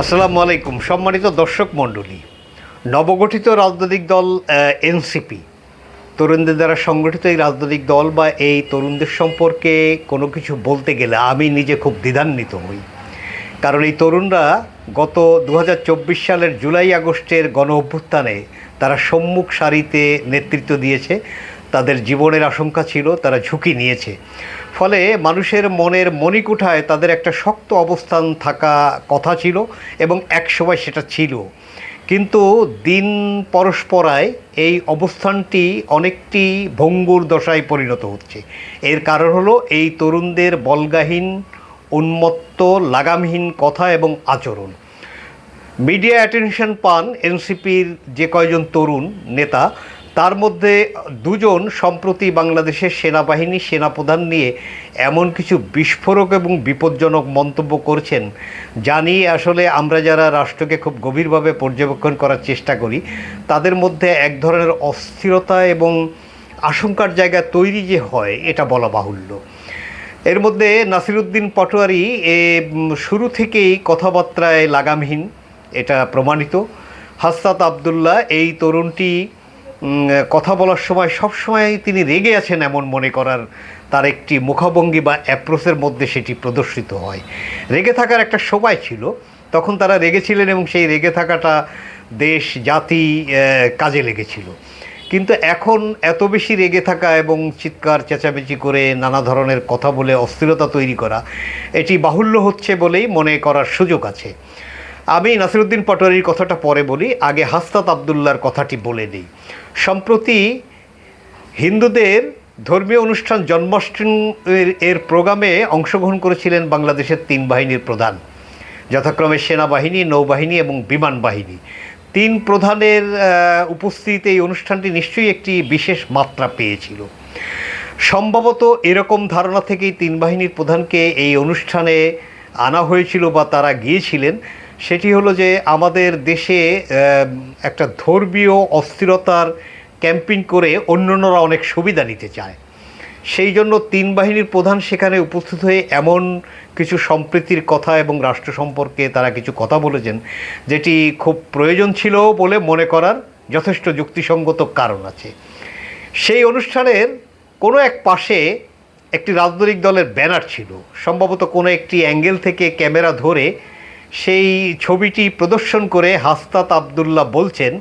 আসসালামু আলাইকুম। সম্মানিত দর্শক মণ্ডলী, নবগঠিত রাজনৈতিক দল এনসিপি, তরুণদের দ্বারা সংগঠিত এই রাজনৈতিক দল বা এই তরুণদের সম্পর্কে কোনো কিছু বলতে গেলে আমি নিজে খুব দ্বিধান্বিত হই। কারণ এই তরুণরা গত দু হাজার চব্বিশ সালের জুলাই আগস্টের গণ অভ্যুত্থানে তারা সম্মুখ সারিতে নেতৃত্ব দিয়েছে। তাদের জীবনের আশঙ্কা ছিল, তারা ঝুঁকি নিয়েছে। ফলে মানুষের মনের মণিকুঠায় তাদের একটা শক্ত অবস্থান থাকা কথা ছিল এবং একসময় সেটা ছিল। কিন্তু দিন পরস্পরায় এই অবস্থানটি অনেকটি ভঙ্গুর দশায় পরিণত হচ্ছে। এর কারণ হলো এই তরুণদের বলগাহীন, উন্মত্ত, লাগামহীন কথা এবং আচরণ। মিডিয়া অ্যাটেনশন পান এনসিপির যে কয়জন তরুণ নেতা তার মধ্যে দুজন সম্প্রতি বাংলাদেশের সেনাবাহিনী সেনাপ্রধান নিয়ে এমন কিছু বিস্ফোরক এবং বিপজ্জনক মন্তব্য করছেন নিয়ে আসলে আমরা যারা রাষ্ট্রকে খুব গভীরভাবে পর্যবেক্ষণ করার চেষ্টা করি, তাদের মধ্যে এক ধরনের অস্থিরতা এবং আশঙ্কার জায়গা তৈরি যে হয়, এটা বলা বাহুল্য। এর মধ্যে নাসিরুদ্দিন পটোয়ারি এ শুরু থেকেই কথাবার্তায় লাগামহীন, এটা প্রমাণিত। হাসনাত আবদুল্লাহ এই তরুণটি কথা বলার সময় সবসময় তিনি রেগে আছেন এমন মনে করার তার একটি মুখভঙ্গি বা অ্যাপ্রোচের মধ্যে সেটি প্রদর্শিত হয়। রেগে থাকার একটা সময় ছিল, তখন তারা রেগেছিলেন এবং সেই রেগে থাকাটা দেশ, জাতি কাজে লেগেছিল। কিন্তু এখন এত বেশি রেগে থাকা এবং চিৎকার, চেঁচামেচি করে নানা ধরনের কথা বলে অস্থিরতা তৈরি করা, এটি বাহুল্য হচ্ছে বলেই মনে করার সুযোগ আছে। আমি নাসিরুদ্দিন পটোয়ারির কথাটা পরে বলি, আগে হাস্তাত আবদুল্লার কথাটি বলে নিই। সম্প্রতি হিন্দুদের ধর্মীয় অনুষ্ঠান জন্মাষ্টমীর এর প্রোগ্রামে অংশগ্রহণ করেছিলেন বাংলাদেশের তিন বাহিনীর প্রধান। যথাক্রমে সেনাবাহিনী, নৌবাহিনী এবং বিমান বাহিনী। তিন প্রধানের উপস্থিতিতে এই অনুষ্ঠানটি নিশ্চয়ই একটি বিশেষ মাত্রা পেয়েছিল। সম্ভবত এরকম ধারণা থেকেই তিন বাহিনীর প্রধানকে এই অনুষ্ঠানে আনা হয়েছিল বা তারা গিয়েছিলেন। সেটি হলো যে আমাদের দেশে একটা ধর্মীয় অস্থিরতার ক্যাম্পিং করে অন্যান্যরা অনেক সুবিধা নিতে চায়। সেই জন্য তিন বাহিনীর প্রধান সেখানে উপস্থিত হয়ে এমন কিছু সম্প্রীতির কথা এবং রাষ্ট্র সম্পর্কে তারা কিছু কথা বলেছেন, যেটি খুব প্রয়োজন ছিল বলে মনে করার যথেষ্ট যুক্তিসঙ্গত কারণ আছে। সেই অনুষ্ঠানের কোনো এক পাশে একটি রাজনৈতিক দলের ব্যানার ছিল। সম্ভবত কোনো একটি অ্যাঙ্গেল থেকে ক্যামেরা ধরে সেই ছবিটি প্রদর্শন করে হাস্তাত আবদুল্লাহ বলছেন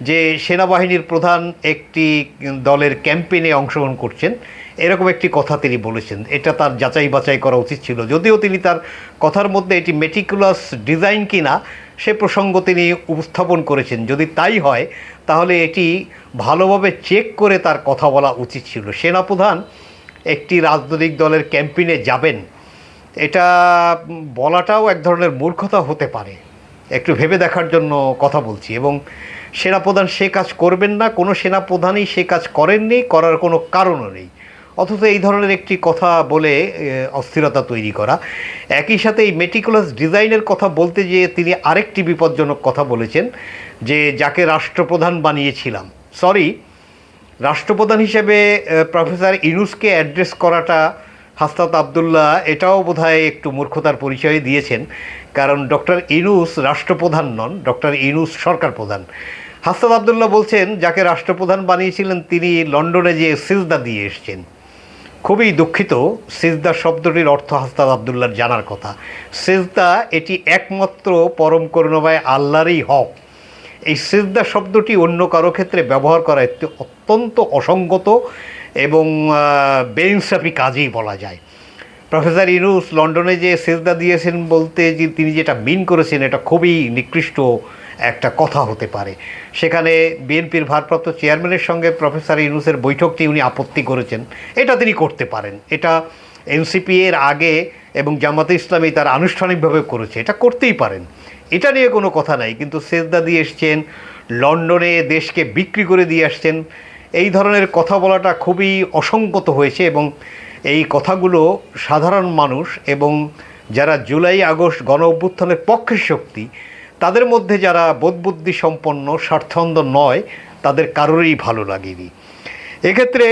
যে সেনাবাহিনীর প্রধান একটি দলের ক্যাম্পেইনে অংশগ্রহণ করছেন। এরকম একটি কথা তিনি বলেছেন। এটা তার যাচাই বাছাই করা উচিত ছিল। যদিও তিনি তার কথার মধ্যে এটি মেটিকুলাস ডিজাইন কিনা, সে প্রসঙ্গ তিনি উপস্থাপন করেছেন। যদি তাই হয়, তাহলে এটি ভালোভাবে চেক করে তার কথা বলা উচিত ছিল। সেনাপ্রধান একটি রাজনৈতিক দলের ক্যাম্পেইনে যাবেন। এটা বলাটাও এক ধরনের মূর্খতা হতে পারে। একটু ভেবে দেখার জন্য কথা বলছি এবং সেনাপ্রধান সে কাজ করবেন না, কোনো সেনাপ্রধানই সে কাজ করেননি, করার কোনো কারণও নেই। অথচ এই ধরনের একটি কথা বলে অস্থিরতা তৈরি করা। একই সাথে এই মেটিকুলাস ডিজাইনের কথা বলতে গিয়ে তিনি আরেকটি বিপজ্জনক কথা বলেছেন, যে যাকে রাষ্ট্রপ্রধান বানিয়েছিলাম। সরি রাষ্ট্রপ্রধান হিসেবে প্রফেসর ইনুসকে অ্যাড্রেস করাটা হাস্তাত আবদুল্লাহ এটাও বোধহয় একটু মূর্খতার পরিচয় দিয়েছেন, কারণ ডক্টর ইনুস রাষ্ট্রপ্রধান নন, ডক্টর ইনুস সরকার প্রধান। হাস্তাত আবদুল্লাহ বলছেন, যাকে রাষ্ট্রপ্রধান বানিয়েছিলেন তিনি লন্ডনে যে সিজদা দিয়ে এসছেন। খুবই দুঃখিত, সিজদা শব্দটির অর্থ হাস্তাদ আবদুল্লার জানার কথা। সিজদা এটি একমাত্র পরম করুণাময় আল্লাহরই হক। এই সিজদা শব্দটি অন্য কারও ক্ষেত্রে ব্যবহার করা একটি অত্যন্ত অসঙ্গত এবং বেইনসাফি কাজেই বলা যায়। প্রফেসর ইনুস লন্ডনে যে সেজদা দিয়েছেন বলতে যে তিনি যেটা মিন করেছেন, এটা খুবই নিকৃষ্ট একটা কথা হতে পারে। সেখানে বিএনপির ভারপ্রাপ্ত চেয়ারম্যানের সঙ্গে প্রফেসর ইনুসের বৈঠকটি উনি আপত্তি করেছেন। এটা তিনি করতে পারেন। এটা এনসিপি এর আগে এবং জামাতে ইসলামী তার আনুষ্ঠানিকভাবে করেছে। এটা করতেই পারেন। এটা নিয়ে কোনো কথা নাই। কিন্তু সেজদা দিয়ে এসছেন, লন্ডনে দেশকে বিক্রি করে দিয়ে আসছেন। এই ধরনের কথা বলাটা খুবই অসঙ্গত হয়েছে এবং এই কথাগুলো সাধারণ মানুষ এবং যারা জুলাই আগস্ট গণ অভ্যুত্থানের পক্ষের শক্তি, তাদের মধ্যে যারা বোধবুদ্ধি সম্পন্ন, স্বার্থন্দ নয়, তাদের কারোরই ভালো লাগেনি। এক্ষেত্রে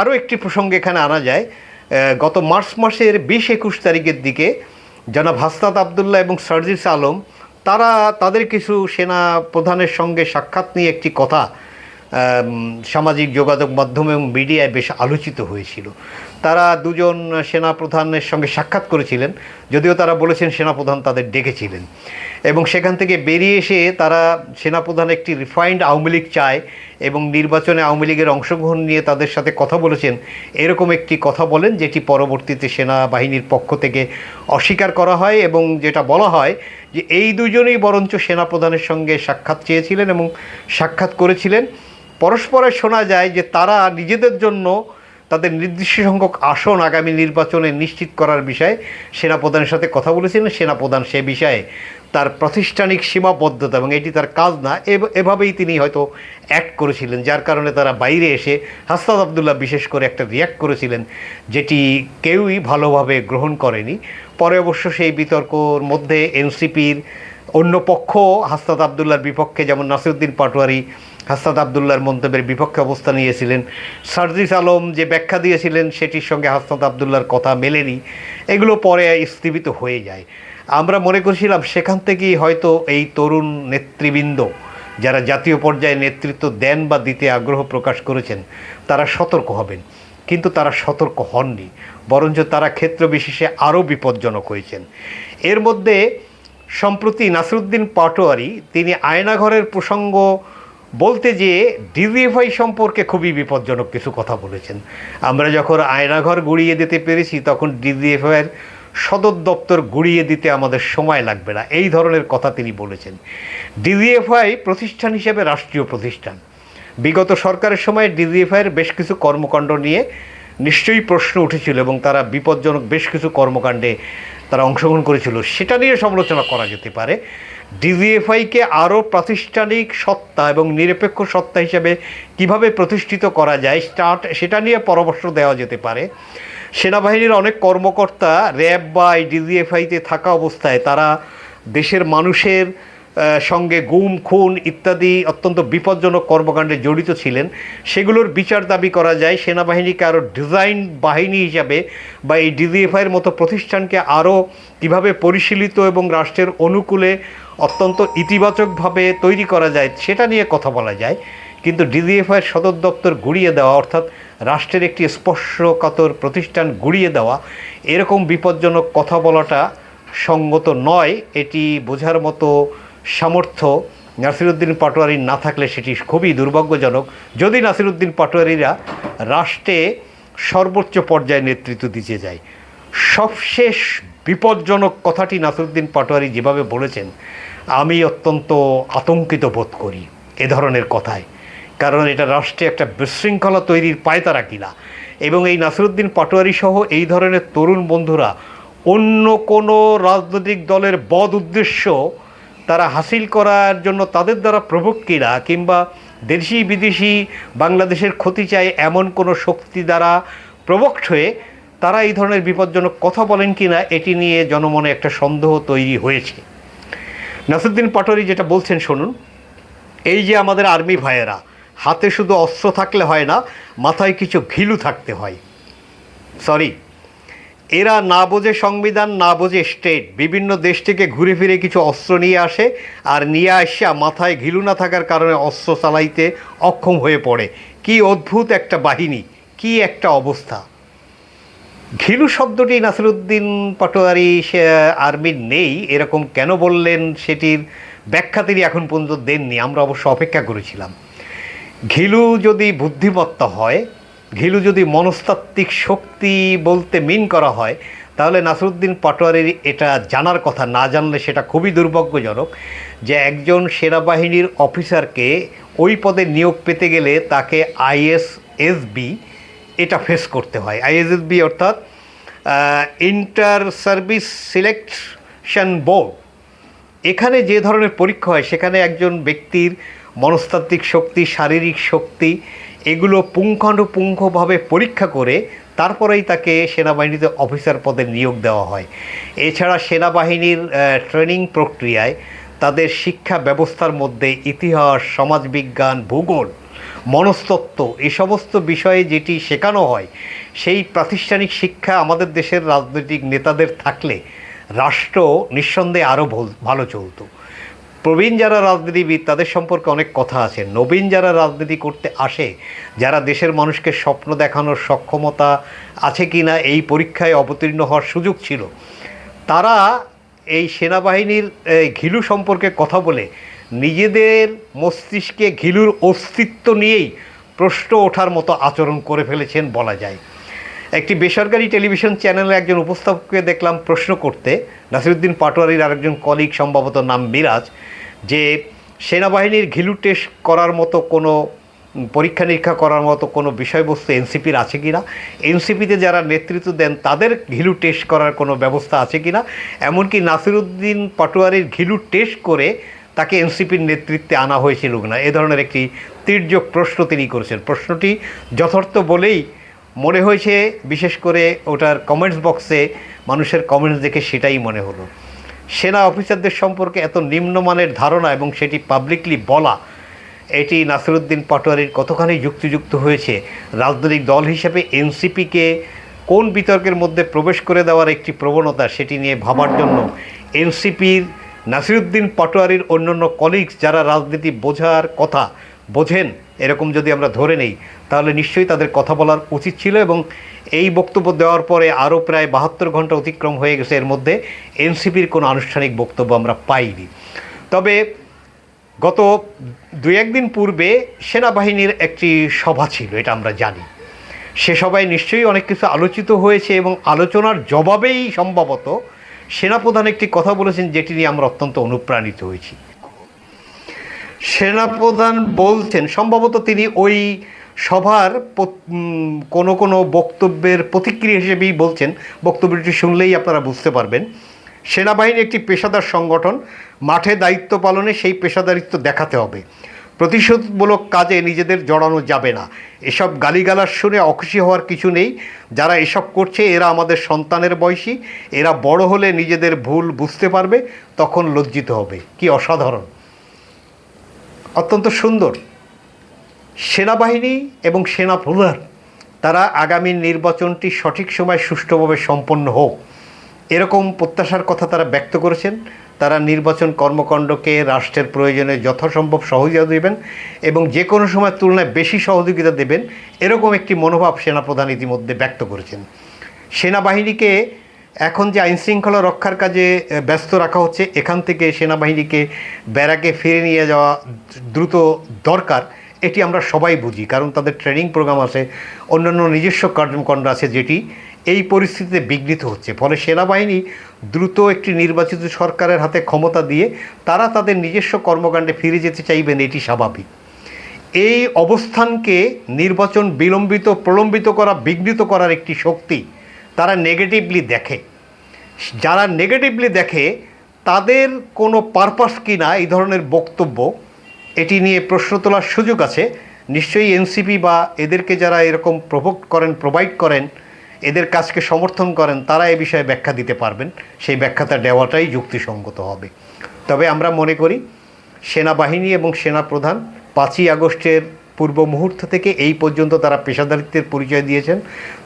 আরও একটি প্রসঙ্গ এখানে আনা যায়। গত মার্চ মাসের বিশ একুশ তারিখের দিকে জনাব হাসনাত আবদুল্লাহ এবং সার্জিস আলম, তারা তাদের কিছু সেনা প্রধানের সঙ্গে সাক্ষাৎ নিয়ে একটি কথা সামাজিক যোগাযোগ মাধ্যম এবং মিডিয়ায় বেশ আলোচিত হয়েছিল। তারা দুজন সেনাপ্রধানের সঙ্গে সাক্ষাৎ করেছিলেন, যদিও তারা বলেছেন সেনাপ্রধান তাদের ডেকেছিলেন। এবং সেখান থেকে বেরিয়ে এসে তারা সেনাপ্রধান একটি রিফাইন্ড আওয়ামী লীগ চায় এবং নির্বাচনে আওয়ামী লীগের অংশগ্রহণ নিয়ে তাদের সাথে কথা বলেছেন। এরকম একটি কথা বলেন যেটি পরবর্তীতে সেনাবাহিনীর পক্ষ থেকে অস্বীকার করা হয় এবং যেটা বলা হয় যে এই দুজনেই বরঞ্চ সেনাপ্রধানের সঙ্গে সাক্ষাৎ চেয়েছিলেন এবং সাক্ষাৎ করেছিলেন। পরস্পরে শোনা যায় যে তারা নিজেদের জন্য তাদের নির্দিষ্ট সংখ্যক আসন আগামী নির্বাচনে নিশ্চিত করার বিষয়ে সেনাপ্রধানের সাথে কথা বলেছিলেন, সেনাপ্রধান সে বিষয়ে তার প্রাতিষ্ঠানিক সীমাবদ্ধতা এবং এটি তার কাজ না এভাবেই তিনি হয়তো অ্যাক্ট করেছিলেন, যার কারণে তারা বাইরে এসে হাস্তাদ আবদুল্লাহ বিশেষ করে একটা রিয়াক্ট করেছিলেন, যেটি কেউই ভালোভাবে গ্রহণ করেনি। পরে অবশ্য সেই বিতর্কর মধ্যে এনসিপির অন্য পক্ষ হাস্তাদ আবদুল্লার বিপক্ষে, যেমন নাসিরুদ্দিন পাটোয়ারি হাস্তাদ আবদুল্লার মন্তব্যের বিপক্ষে অবস্থান নিয়েছিলেন। সার্জিস আলম যে ব্যাখ্যা দিয়েছিলেন, সেটির সঙ্গে হাস্তাদ আবদুল্লার কথা মেলেনি। এগুলো পরে স্থগিত হয়ে যায়। আমরা মনে করছিলাম সেখান থেকেই হয়তো এই তরুণ নেতৃবৃন্দ, যারা জাতীয় পর্যায়ে নেতৃত্ব দেন বা দিতে আগ্রহ প্রকাশ করেছেন, তারা সতর্ক হবেন। কিন্তু তারা সতর্ক হননি, বরঞ্চ তারা ক্ষেত্র বিশেষে আরও বিপজ্জনক হয়েছেন। এর মধ্যে সম্প্রতি নাসিরুদ্দিন পাটোয়ারি তিনি আয়নাঘরের প্রসঙ্গ বলতে যে ডিজিএফআই সম্পর্কে খুবই বিপজ্জনক কিছু কথা বলেছেন। আমরা যখন আয়নাঘর গুড়িয়ে দিতে পেরেছি, তখন ডিজিএফআইয়ের সদর দপ্তর গুড়িয়ে দিতে আমাদের সময় লাগবে না। এই ধরনের কথা তিনি বলেছেন। ডিজিএফআই প্রতিষ্ঠান হিসেবে রাষ্ট্রীয় প্রতিষ্ঠান। বিগত সরকারের সময় ডিজিএফআইয়ের বেশ কিছু কর্মকাণ্ড নিয়ে নিশ্চয়ই প্রশ্ন উঠেছিল এবং তারা বিপজ্জনক বেশ কিছু কর্মকাণ্ডে তারা অংশগ্রহণ করেছিল, সেটা নিয়ে সমালোচনা করা যেতে পারে। ডিজিএফআইকে আরও প্রাতিষ্ঠানিক সত্তা এবং নিরপেক্ষ সত্তা হিসেবে কীভাবে প্রতিষ্ঠিত করা যায়, স্টার্ট, সেটা নিয়ে পরামর্শ দেওয়া যেতে পারে। সেনাবাহিনীর অনেক কর্মকর্তা র্যাব বা ডিজিএফআইতে থাকা অবস্থায় তারা দেশের মানুষের সঙ্গে গুম, খুন ইত্যাদি অত্যন্ত বিপজ্জনক কর্মকাণ্ডে জড়িত ছিলেন। সেগুলোর বিচার দাবি করা যায়, সেনাবাহিনীকে আরও ডিজাইন বাহিনী হিসাবে বা এই ডিজিএফআইয়ের মতো প্রতিষ্ঠানকে আরও কীভাবে পরিশীলিত এবং রাষ্ট্রের অনুকূলে অত্যন্ত ইতিবাচকভাবে তৈরি করা যায়, সেটা নিয়ে কথা বলা যায়। কিন্তু ডিজিএফআইয়ের সদর দপ্তর গুড়িয়ে দেওয়া, অর্থাৎ রাষ্ট্রের একটি স্পর্শকাতর প্রতিষ্ঠান গুড়িয়ে দেওয়া, এরকম বিপজ্জনক কথা বলাটা সঙ্গত নয়। এটি বোঝার মতো সামর্থ্য নাসিরুদ্দিন পাটোয়ারির না থাকলে সেটি খুবই দুর্ভাগ্যজনক। যদি নাসিরুদ্দিন পাটোয়ারিরা রাষ্ট্রে সর্বোচ্চ পর্যায়ে নেতৃত্ব দিতে যায়। সবশেষ বিপজ্জনক কথাটি নাসিরুদ্দিন পাটোয়ারি যেভাবে বলেছেন, আমি অত্যন্ত আতঙ্কিত বোধ করি এ ধরনের কথায়। কারণ এটা রাষ্ট্রে একটা বিশৃঙ্খলা তৈরির পায়তারা কিনা এবং এই নাসিরুদ্দিন পাটোয়ারি সহ এই ধরনের তরুণ বন্ধুরা অন্য কোনো রাজনৈতিক দলের বদ উদ্দেশ্য তারা হাসিল করার জন্য তাদের দ্বারা প্রভোগ কিনা কিংবা দেশি বিদেশি বাংলাদেশের ক্ষতি চায় এমন কোনো শক্তি দ্বারা প্রভোক্ট হয়ে তারা এই ধরনের বিপজ্জনক কথা বলেন কি না এটি নিয়ে জনমনে একটা সন্দেহ তৈরি হয়েছে। নাসিরুদ্দিন পাটোয়ারি যেটা বলছেন, শুনুন। এই যে আমাদের আর্মি ভাইয়েরা, হাতে শুধু অস্ত্র থাকলে হয় না, মাথায় কিছু ঘিলু থাকতে হয়। সরি। এরা না বোঝে সংবিধান, না বোঝে স্টেট বিভিন্ন দেশ থেকে ঘুরে ফিরে কিছু অস্ত্র নিয়ে আসে আর নিয়ে আসা মাথায় ঘিলু না থাকার কারণে অস্ত্র চালাইতে অক্ষম হয়ে পড়ে। কি অদ্ভুত একটা বাহিনী, কি একটা অবস্থা। ঘিলু শব্দটি নাসিরুদ্দিন পাটোয়ারি সে আর্মির নেই, এরকম কেন বললেন সেটির ব্যাখ্যা তিনি এখন পর্যন্ত দেননি, আমরা অবশ্য অপেক্ষা করেছিলাম। ঘিলু যদি বুদ্ধিমত্তা হয় ঘিলু যদি মনস্তাত্ত্বিক শক্তি বলতে মিন করা হয়, তাহলে নাসরুদ্দিন পাটোয়ারির এটা জানার কথা, না জানলে সেটা খুবই দুর্ভাগ্যজনক যে একজন সেনাবাহিনীর অফিসারকে ওই পদে নিয়োগ পেতে গেলে তাকে আইএসএসবি এটা ফেস করতে হয়। আইএসএসবি অর্থাৎ ইন্টার সার্ভিস সিলেকশন বোর্ড এখানে যে ধরনের পরীক্ষা হয়, সেখানে একজন ব্যক্তির মনস্তাত্ত্বিক শক্তি, শারীরিক শক্তি এগুলো পুঙ্খানুপুঙ্খভাবে পরীক্ষা করে তারপরেই তাকে সেনাবাহিনীতে অফিসার পদে নিয়োগ দেওয়া হয়। এছাড়া সেনাবাহিনীর ট্রেনিং প্রক্রিয়ায় তাদের শিক্ষা ব্যবস্থার মধ্যে ইতিহাস, সমাজবিজ্ঞান, ভূগোল, মনস্তত্ত্ব এ সমস্ত বিষয়ে যেটি শেখানো হয়, সেই প্রাতিষ্ঠানিক শিক্ষা আমাদের দেশের রাজনৈতিক নেতাদের থাকলে রাষ্ট্র নিঃসন্দেহে আরও ভালো চলতো। প্রবীণ যারা রাজনীতিবিদ, তাদের সম্পর্কে অনেক কথা আছে। নবীন যারা রাজনীতি করতে আসে, যারা দেশের মানুষকে স্বপ্ন দেখানোর সক্ষমতা আছে কি না এই পরীক্ষায় অবতীর্ণ হওয়ার সুযোগ ছিল। তারা এই সেনাবাহিনীর ঘিলু সম্পর্কে কথা বলে, নিজেদের মস্তিষ্কে ঘিলুর অস্তিত্ব নিয়েই প্রশ্ন ওঠার মতো আচরণ করে ফেলেছেন বলা যায়। একটি বেসরকারি টেলিভিশন চ্যানেলে একজন উপস্থাপককে দেখলাম প্রশ্ন করতে। নাসিরুদ্দিন পাটোয়ারির আরেকজন কলিগ, সম্ভবত নাম মিরাজ যে সেনাবাহিনীর ঘিলু টেস্ট করার মতো কোনো পরীক্ষা নিরীক্ষা করার মতো কোনো বিষয়বস্তু এনসিপির আছে কি না এনসিপিতে যারা নেতৃত্ব দেন, তাদের ঘিলু টেস্ট করার কোনো ব্যবস্থা আছে কি না এমনকি নাসিরুদ্দিন পাটোয়ারির ঘিলু টেস্ট করে তাকে এনসিপির নেতৃত্বে আনা হয়েছিল না এ ধরনের একটি তীর্যক প্রশ্ন তিনি করেছেন। প্রশ্নটি যথার্থ বলেই মনে হয়েছে, বিশেষ করে ওটার কমেন্টস বক্সে মানুষের কমেন্টস দেখে সেটাই মনে হলো। সেনা অফিসারদের সম্পর্কে এত নিম্নমানের ধারণা এবং সেটি পাবলিকলি বলা, এটি নাসিরুদ্দিন পাটোয়ারির কতখানি যুক্তিযুক্ত হয়েছে? রাজনৈতিক দল হিসেবে এনসিপিকে কোন বিতর্কের মধ্যে প্রবেশ করে দেওয়ার একটি প্রবণতা সেটি নিয়ে ভাবার জন্য এনসিপির নাসিরুদ্দিন পাটোয়ারির অন্যান্য কলিগস যারা রাজনীতি বোঝার কথা বোঝেন, এরকম যদি আমরা ধরে নেই, তাহলে নিশ্চয়ই তাদের কথা বলার উচিত ছিল এবং এই বক্তব্য দেওয়ার পরে আরও প্রায় বাহাত্তর ঘণ্টা অতিক্রম হয়ে গেছে। এর মধ্যে এনসিপির কোনো আনুষ্ঠানিক বক্তব্য আমরা পাইনি। তবে গত দু একদিন পূর্বে সেনাবাহিনীর একটি সভা ছিল, এটা আমরা জানি। সে সভায় নিশ্চয়ই অনেক কিছু আলোচিত হয়েছে এবং আলোচনার জবাবেই সম্ভবত সেনাপ্রধান একটি কথা বলেছেন, যেটি নিয়ে আমরা অত্যন্ত অনুপ্রাণিত হয়েছি। সেনাপ্রধান বলছেন, সম্ভবত তিনি ওই সভার কোনো কোনো বক্তব্যের প্রতিক্রিয়া হিসেবেই বলছেন। বক্তব্যটি শুনলেই আপনারা বুঝতে পারবেন। সেনাবাহিনী একটি পেশাদার সংগঠন, মাঠে দায়িত্ব পালনে সেই পেশাদারিত্ব দেখাতে হবে। প্রতিশোধমূলক কাজে নিজেদের জড়ানো যাবে না। এসব গালিগালার শুনে অখুশি হওয়ার কিছু নেই। যারা এসব করছে, এরা আমাদের সন্তানের বয়সী। এরা বড় হলে নিজেদের ভুল বুঝতে পারবে, তখন লজ্জিত হবে। কি অসাধারণ! অত্যন্ত সুন্দর। সেনাবাহিনী এবং সেনা প্রধান তারা আগামী নির্বাচনটি সঠিক সময় সুষ্ঠুভাবে সম্পন্ন হোক। এরকম প্রত্যাশার কথা তারা ব্যক্ত করেছেন। তারা নির্বাচন কর্মকাণ্ডকে রাষ্ট্রের প্রয়োজনে যথাসম্ভব সহযোগিতা দেবেন এবং যে কোনো সময় তুলনায় বেশি সহযোগিতা দেবেন, এরকম একটি মনোভাব সেনাপ্রধান ইতিমধ্যে ব্যক্ত করেছেন। সেনাবাহিনীকে এখন যে আইনশৃঙ্খলা রক্ষার কাজে ব্যস্ত রাখা হচ্ছে, এখান থেকে সেনাবাহিনীকে ব্যারাকে ফিরে নিয়ে যাওয়া দ্রুত দরকার, এটি আমরা সবাই বুঝি, কারণ তাদের ট্রেনিং প্রোগ্রাম আছে, অন্যান্য নিজস্ব কর্মকাণ্ড আছে যেটি এই পরিস্থিতিতে বিঘ্নিত হচ্ছে। ফলে সেনাবাহিনী দ্রুত একটি নির্বাচিত সরকারের হাতে ক্ষমতা দিয়ে তারা তাদের নিজস্ব কর্মকাণ্ডে ফিরে যেতে চাইবেন, এটি স্বাভাবিক। এই অবস্থানকে নির্বাচন বিলম্বিত, প্রলম্বিত করা, বিঘ্নিত করার একটি শক্তি তারা নেগেটিভলি দেখে। যারা নেগেটিভলি দেখে, তাদের কোনো পারপাস কি না, এই ধরনের বক্তব্য, এটি নিয়ে প্রশ্ন তোলার সুযোগ আছে। নিশ্চয়ই এনসিপি বা এদেরকে যারা এরকম প্রভোগ করেন প্রোভাইড করেন, এদের কাজকে সমর্থন করেন, তারা এ বিষয়ে ব্যাখ্যা দিতে পারবেন। সেই ব্যাখ্যাটা দেওয়াটাই যুক্তিসঙ্গত হবে। তবে আমরা মনে করি, সেনাবাহিনী এবং সেনাপ্রধান পাঁচই আগস্টের পূর্ব মুহূর্ত থেকে এই পর্যন্ত তারা পেশাদারিত্বের পরিচয় দিয়েছেন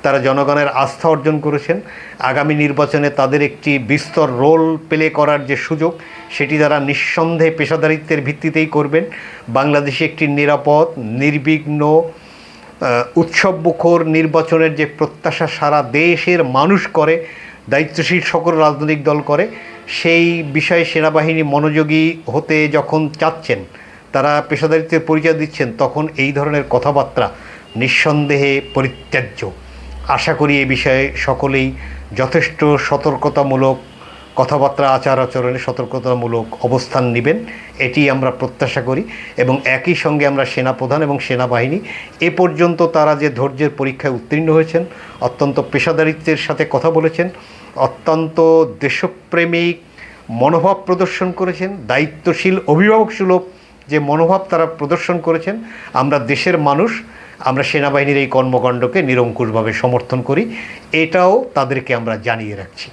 তারা জনগণের আস্থা অর্জন করেছেন। আগামী নির্বাচনে তাদের একটি বিস্তর রোল প্লে করার যে সুযোগ সেটি তারা নিঃসন্দেহে পেশাদারিত্বের ভিত্তিতেই করবেন। বাংলাদেশে একটি নিরাপদ নির্বিঘ্ন আহ, উৎসবমুখর নির্বাচনের যে প্রত্যাশা সারা দেশের মানুষ করে দায়িত্বশীল সকল রাজনৈতিক দল করে সেই বিষয়ে সেনাবাহিনী মনোযোগী হতে যখন চাচ্ছেন তারা পেশাদারিত্বের পরিচয় দিচ্ছেন, তখন এই ধরনের কথাবার্তা নিঃসন্দেহে পরিত্যাজ্য। আশা করি এ বিষয়ে সকলেই যথেষ্ট সতর্কতামূলক কথাবার্তা, আচার আচরণে সতর্কতামূলক অবস্থান নেবেন, এটি আমরা প্রত্যাশা করি এবং একই সঙ্গে আমরা সেনাপ্রধান এবং সেনাবাহিনী, এ পর্যন্ত তারা যে ধৈর্যের পরীক্ষায় উত্তীর্ণ হয়েছেন, অত্যন্ত পেশাদারিত্বের সাথে কথা বলেছেন, অত্যন্ত দেশপ্রেমিক মনোভাব প্রদর্শন করেছেন, দায়িত্বশীল অভিভাবক সুলভ যে মনোভাব তারা প্রদর্শন করেছেন, আমরা দেশের মানুষ, আমরা সেনাবাহিনীর এই কর্মকাণ্ডকে নিরঙ্কুশভাবে সমর্থন করি, এটাও তাদেরকে আমরা জানিয়ে রাখছি।